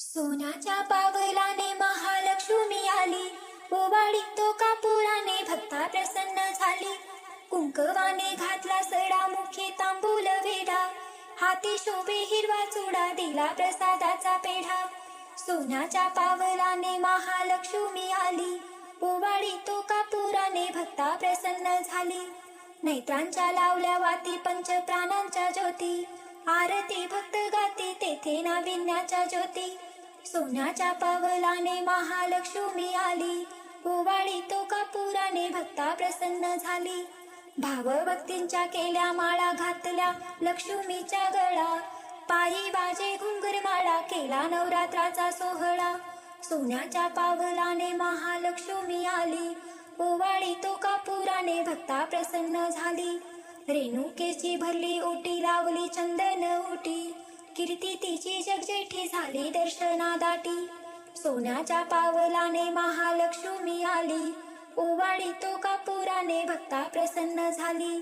सोन्याच्या पावलाने महालक्ष्मी आली. ओवाडी तो कापुराने भक्ता प्रसन्न झाली. कुंकवाने घातला सडा मुखे तांबूल वेढा. हाती शोभे हिरवा चुडा दिला प्रसादाचा पेढा. सोन्याच्या पावलाने महालक्ष्मी आली. ओवाडी तो कापुराने भक्ता प्रसन्न झाली. नैत्रांच्या लावल्या वाती पंच प्राणांच्या ज्योती. आरती भक्त गाती तेथे नाविन्याच्या ज्योती. सोन्याच्या पावलाने महालक्ष्मी आली. ओवाळी तो कापुराने भक्ता प्रसन्न झाली. भावभक्तींच्या केल्या माळा घातल्या लक्ष्मीच्या गळा. पायी बाजे घुंगरमाळा केला नवरात्राचा सोहळा. सोन्याच्या पावलाने महालक्ष्मी आली. ओवाळी तो कापुराने भक्ता प्रसन्न झाली. रेणुकेची भरली ओटी लावली चंदन कीर्ती तिची जगजेठी झाली दर्शनादाटी. सोन्याच्या पावलाने महालक्ष्मी आली. ओवाळी तो कापुराने भक्ता प्रसन्न झाली.